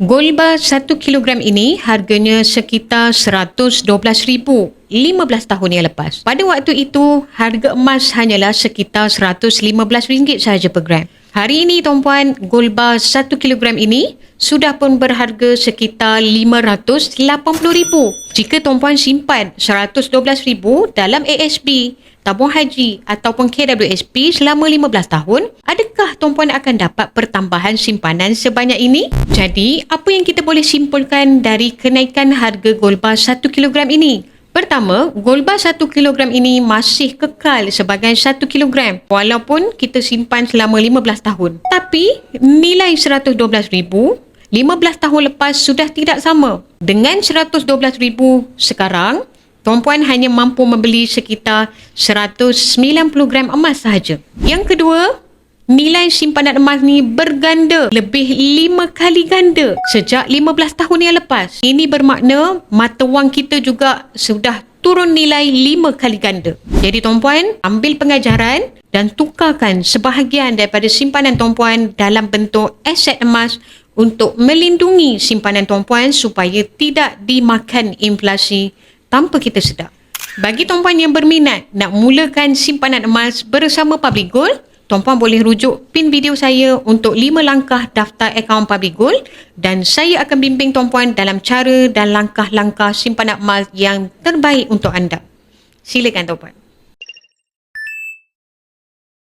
Gold bar 1 kilogram ini harganya sekitar RM112,000 15 tahun yang lepas. Pada waktu itu, harga emas hanyalah sekitar RM115 sahaja per gram. Hari ini tuan-puan, gold bar 1 kilogram ini sudah pun berharga sekitar RM580,000. Jika tuan-puan simpan RM112,000 dalam ASB, tabung haji ataupun KWSP selama 15 tahun, adakah tuan-puan akan dapat pertambahan simpanan sebanyak ini? Jadi, apa yang kita boleh simpulkan dari kenaikan harga gold bar 1 kilogram ini? Pertama, gold bar 1 kilogram ini masih kekal sebagai 1 kilogram walaupun kita simpan selama 15 tahun. Tapi, nilai RM112,000 15 tahun lepas sudah tidak sama. Dengan RM112,000 sekarang, Tuan-puan hanya mampu membeli sekitar 190 gram emas sahaja. Yang kedua, nilai simpanan emas ni berganda lebih 5 kali ganda sejak 15 tahun yang lepas. Ini bermakna mata wang kita juga sudah turun nilai 5 kali ganda. Jadi tuan-puan, ambil pengajaran dan tukarkan sebahagian daripada simpanan tuan-puan dalam bentuk aset emas untuk melindungi simpanan tuan-puan supaya tidak dimakan inflasi tanpa kita sedar. Bagi tuan-puan yang berminat nak mulakan simpanan emas bersama Public Gold, tuan-puan boleh rujuk pin video saya untuk 5 langkah daftar akaun Public Gold dan saya akan bimbing tuan-puan dalam cara dan langkah-langkah simpanan emas yang terbaik untuk anda. Silakan tuan-puan.